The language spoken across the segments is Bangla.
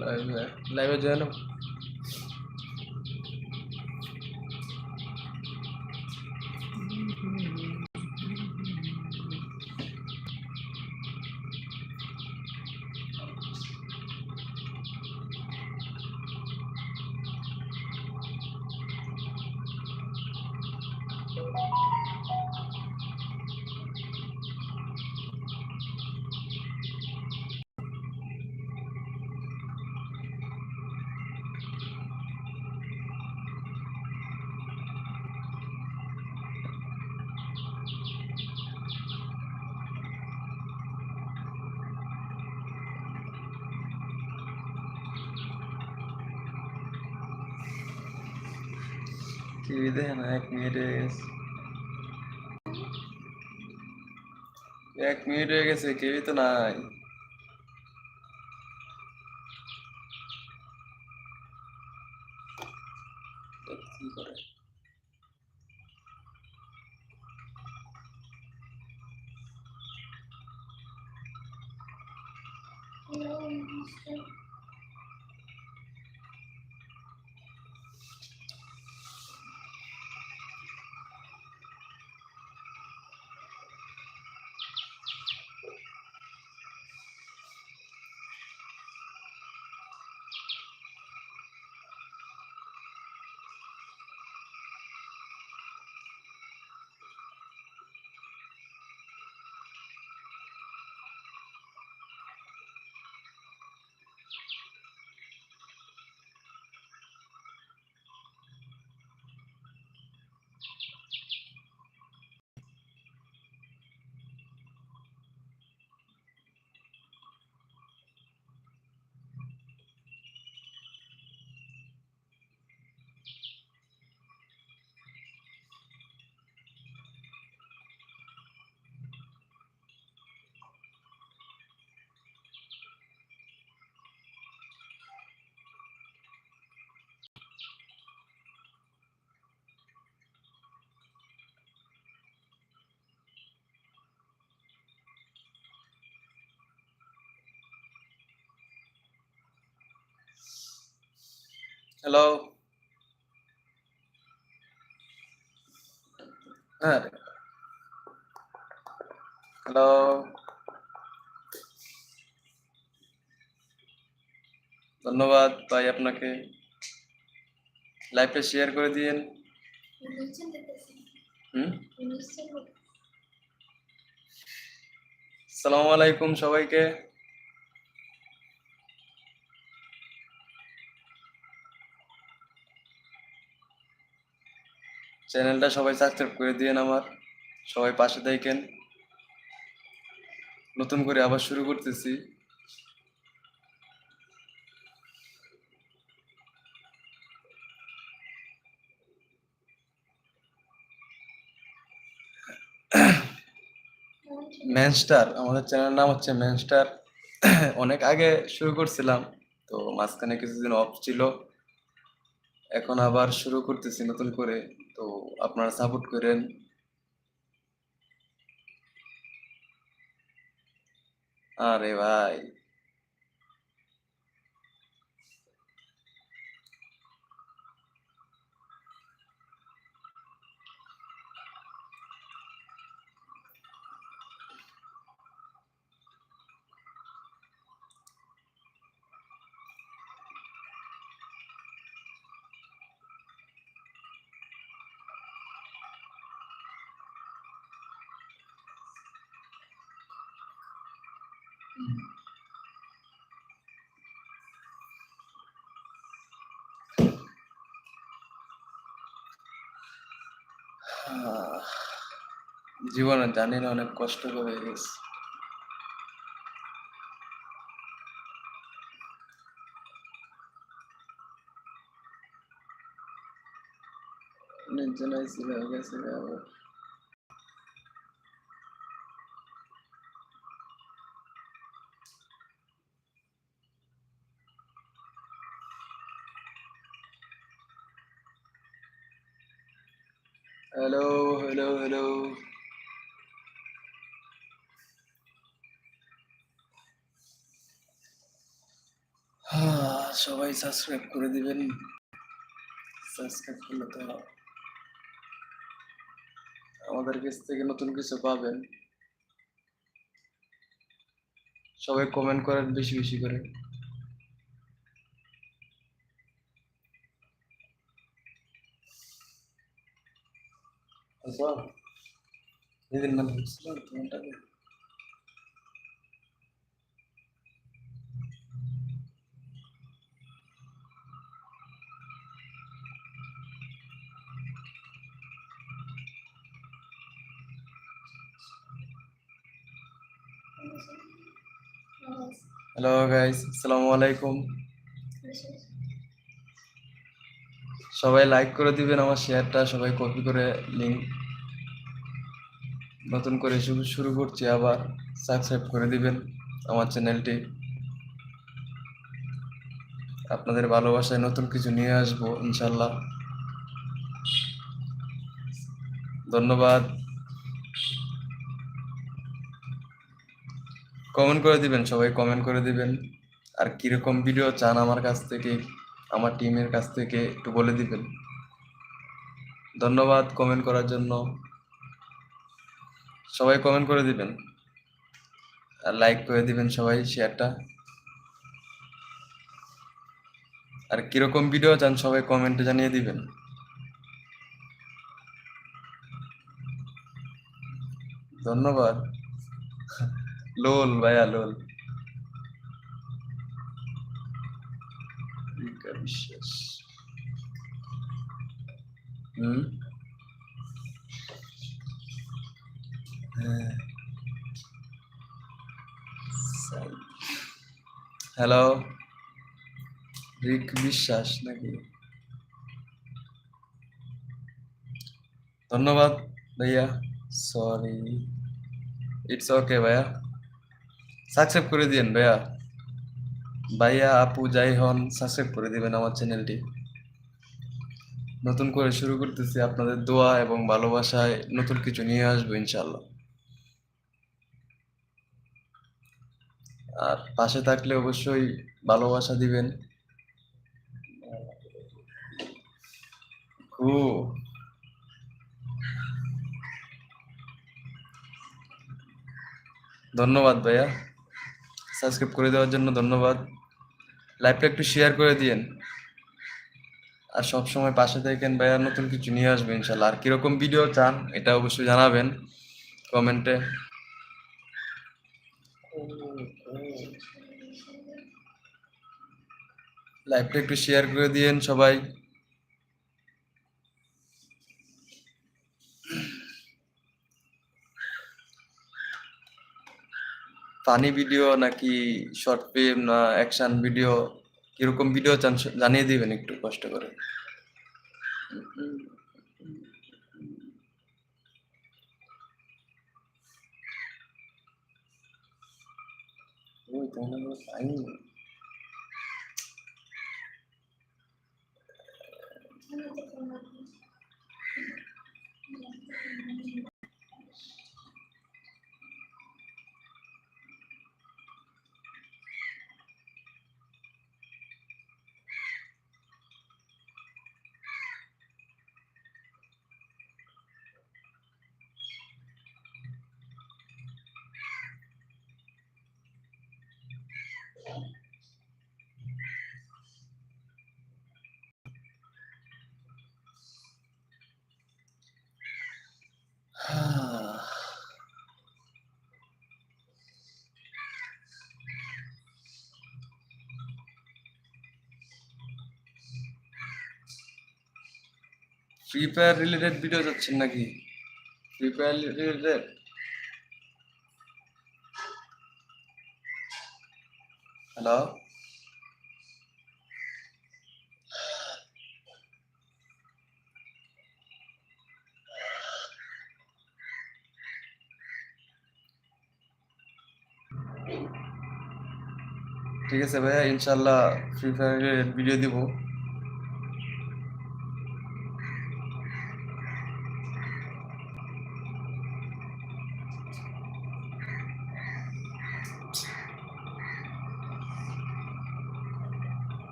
লাইভে লাইভে জয়েন টিভি দেখে না এক মিনিট হয়ে গেছে এক মিনিট হয়ে গেছে কেউই তো নাই হ্যালো হ্যাঁ। হ্যালো ধন্যবাদ ভাই আপনাকে। লাইভটা শেয়ার করে দিয়েন। হুম? সালামু আলাইকুম সবাইকে। চ্যানেলটা সবাই সাবস্ক্রাইব করে দিয়েন আমার। সবাই পাশে দেখেন নতুন করে আবার শুরু করতেছি। ম্যানস্টার আমাদের চ্যানেলের নাম হচ্ছে ম্যানস্টার অনেক আগে শুরু করছিলাম, তো মাঝখানে কিছুদিন অফ ছিল। এখন আবার শুরু করতেছি নতুন করে। তো আপনারা সাপোর্ট করেন আরে ভাই জীবনে জানি না অনেক কষ্ট হয়ে গেছে। অনেকজন আইছিল গেছে আবার হ্যালো হ্যালো হ্যালো হ্যাঁ, সবাই সাবস্ক্রাইব করে দিবেন। সাবস্ক্রাইব করলে তো আমাদের কাছ থেকে নতুন কিছু পাবেন। সবাই কমেন্ট করেন বেশি বেশি করে। আচ্ছা এদিন না হ্যালো গাইস আসসালামু আলাইকুম সবাই লাইক করে দিবেন আমার শেয়ারটা সবাই কপি করে লিংক নতুন করে শুরু শুরু করছি, আবার সাবস্ক্রাইব করে দিবেন আমার চ্যানেলটি আপনাদের ভালোবাসায় নতুন কিছু নিয়ে আসব ইনশাল্লাহ ধন্যবাদ। কমেন্ট করে দিবেন, সবাই কমেন্ট করে দিবেন। আর কীরকম ভিডিও চান আমার কাছ থেকে, আমার টিমের কাছ থেকে, একটু বলে দিবেন। ধন্যবাদ কমেন্ট করার জন্য। সবাই কমেন্ট করে দিবেন। আর লাইক করে দিবেন সবাই শেয়ারটা আর কীরকম ভিডিও চান সবাই কমেন্টে জানিয়ে দিবেন। ধন্যবাদ। লোল ভাইয়া লোল রিকা বিশ্বাস হুম হ্যাঁ হ্যালো রিক বিশ্বাস নাকি ধন্যবাদ ভাইয়া সরি ইটস ওকে ভাইয়া সাবস্ক্রাইব করে দিন ভাইয়া। ভাইয়া আপু, যাই হন সাবস্ক্রাইব করে দিবেন আমার চ্যানেলটি নতুন করে শুরু করতেছি আপনাদের দোয়া এবং ভালোবাসায় নতুন কিছু নিয়ে আসব ইনশাল্লাহ আর পাশে থাকলে অবশ্যই ভালোবাসা দিবেন। ও। ধন্যবাদ ভাইয়া। সাবস্ক্রাইব করে দেওয়ার জন্য ধন্যবাদ। লাইভটা একটু শেয়ার করে দিয়েন। আর সব সময় পাশে থাকেন ভাইয়া, নতুন কিছু নিয়ে আসবেন ইনশাল্লাহ। আর কীরকম ভিডিও চান, এটা অবশ্যই জানাবেন কমেন্টে লাইভটা একটু শেয়ার করে দিয়েন সবাই। ফানি ভিডিও নাকি শর্ট ফিল্ম না অ্যাকশন ভিডিও কীরকম ভিডিও চান জানিয়ে দিবেন একটু কষ্ট করে। ওই তাই মনে ফ্রি ফায়ার রিলেটেড ভিডিও যাচ্ছেন নাকি? ফ্রি ফায়ার রিলেটেড হ্যালো ঠিক আছে ভাইয়া ইনশাল্লাহ ফ্রি ফায়ারের ভিডিও দিব।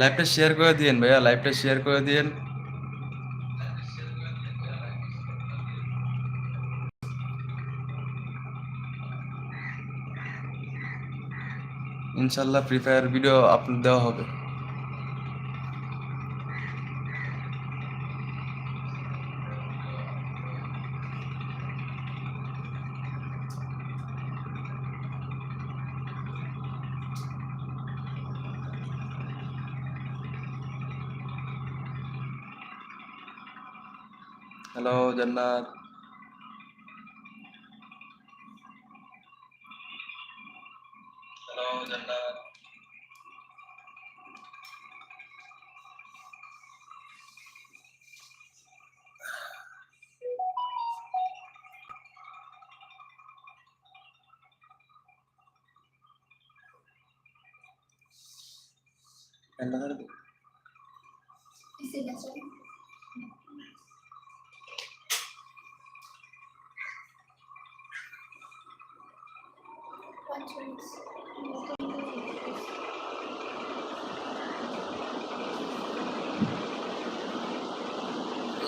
লাইভটা শেয়ার করে দিয়েন ভাইয়া লাইভটা শেয়ার করে দিয়েন। ইনশাল্লাহ ফ্রি ফায়ার ভিডিও আপলোড দেওয়া হবে। হ্যালো জান্নাত হ্যালো জান্নাত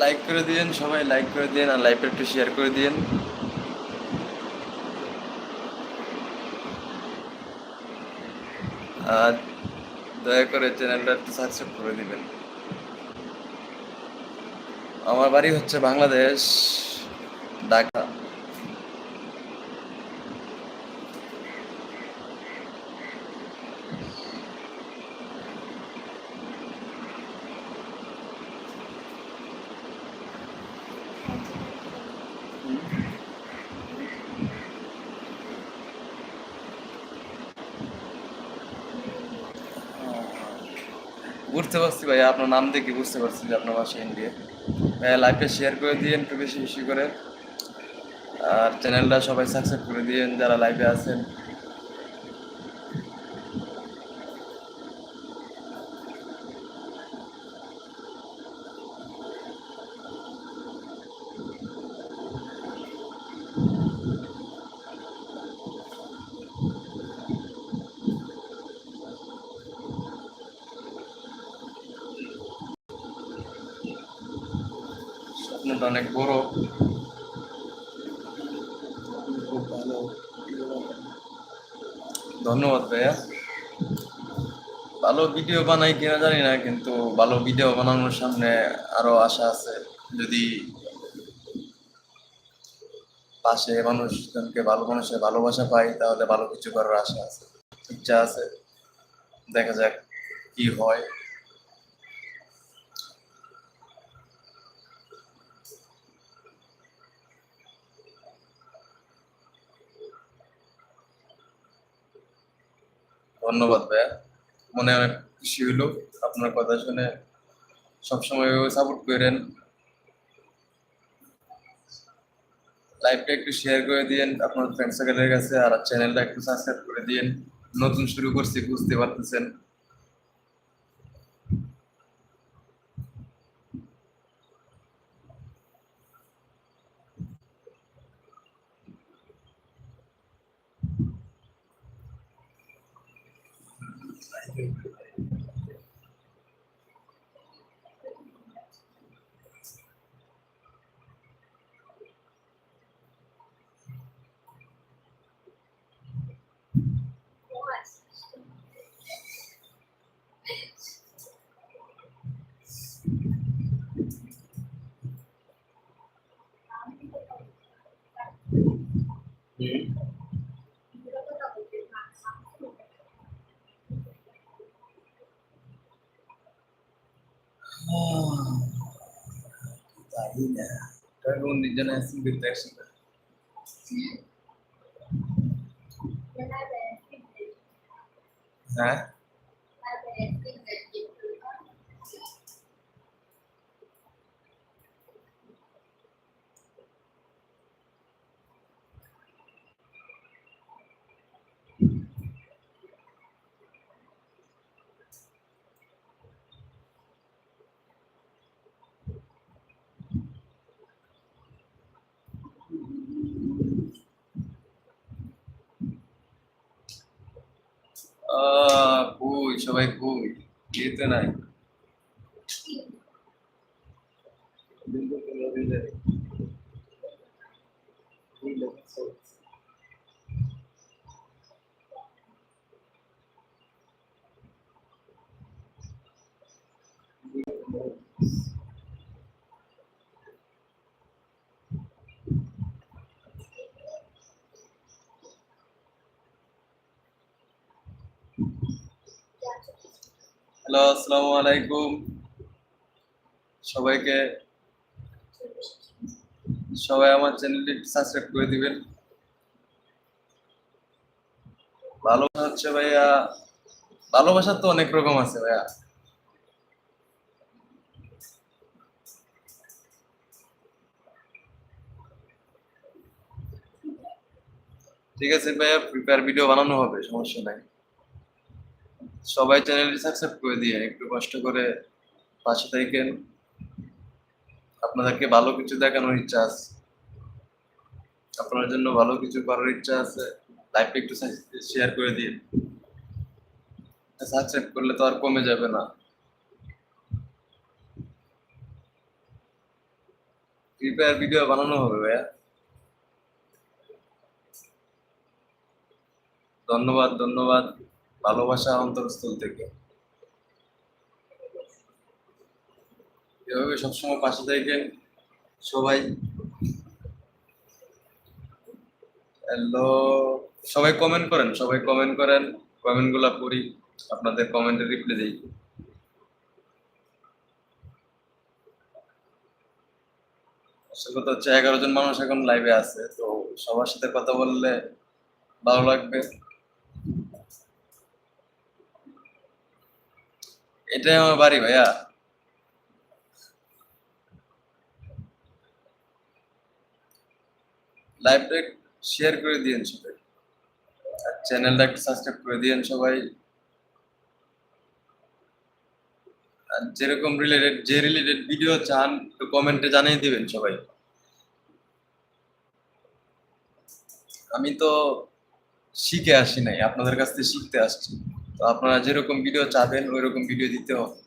লাইক করে দিন সবাই লাইক করে দিন আর লাইভটা একটু শেয়ার করে দিন আর দয়া করে চ্যানেলটা একটু সাবস্ক্রাইব করে দিবেন। আমার বাড়ি হচ্ছে বাংলাদেশ, ঢাকা বুঝতে পারছি ভাই আপনার নাম দেখে বুঝতে পারছি যে আপনার বাসা ইন্ডিয়া ভাইয়া লাইভটা শেয়ার করে দিয়েন একটু বেশি বেশি করে। আর চ্যানেলটা সবাই সাবস্ক্রাইব করে দিয়েন, যারা লাইভে আছেন। স্বপ্নটা অনেক বড়। ধন্যবাদ ভাইয়া। ভালো ভিডিও বানাই কিনা জানি না, কিন্তু ভালো ভিডিও বানানোর সামনে আরও আশা আছে। যদি পাশে মানুষজনকে ভালো মানুষের ভালোবাসা পাই, তাহলে ভালো কিছু করার আশা আছে, ইচ্ছা আছে। দেখা যাক কি হয়। ধন্যবাদ, ভাইয়া। মনে অনেক খুশি হইল আপনার কথা শুনে। সবসময় সাপোর্ট করেন। লাইভটা একটু শেয়ার করে দিয়েন আপনার ফ্রেন্ড সার্কেলের কাছে আর চ্যানেলটা একটু সাবস্ক্রাইব করে দিয়েন। নতুন শুরু করছি, বুঝতে পারতেছেন। জানি না কোন দিন আসছি कितना है? হ্যালো আসসালামু আলাইকুম। সবাইকে, সবাই আমার চ্যানেলটি সাবস্ক্রাইব করে দিবেন। ভালোবাসা হচ্ছে ভাইয়া ভালোবাসা তো অনেক রকম আছে ভাইয়া। ঠিক আছে ভাইয়া প্রিপেয়ার ভিডিও বানানো হবে, সমস্যা নাই। সবাই চ্যানেলটি সাবস্ক্রাইব করে দিয়ে একটু কষ্ট করে পাশে থাকেন আপনাদেরকে ভালো কিছু দেখানোর ইচ্ছা আছে। আপনার জন্য ভালো কিছু করার ইচ্ছা আছে। লাইফটা একটু শেয়ার করে দিয়ে। সাবস্ক্রাইব করলে তো আর কমে যাবে না। প্রিপেয়ার ভিডিও বানানো হবে ভাইয়া। ধন্যবাদ ধন্যবাদ। ভালোবাসা অন্তরস্থল থেকে। এভাবে সবসময় পাশে থাকেন সবাই। হ্যালো সবাই কমেন্ট করেন, সবাই কমেন্ট করেন। কমেন্টগুলা পড়ি, আপনাদের কমেন্টে রিপ্লাই দিই। আসল কথা হচ্ছে, এগারো জন মানুষ এখন লাইভে আছে, তো সবার সাথে কথা বললে ভালো লাগবে। এটাই আমার বাড়ি ভাইয়া। লাইভটা শেয়ার করে দিয়েন সবাই। আর চ্যানেলটা একটু সাবস্ক্রাইব করে দিয়েন সবাই। আর যেরকম রিলেটেড যে রিলেটেড ভিডিও চান, একটু কমেন্টে জানিয়ে দিবেন সবাই। আমি তো শিখে আসি নাই, আপনাদের কাছ থেকে শিখতে আসছি। আপনারা যেরকম ভিডিও চাবেন ওই রকম ভিডিও দিতে হবে।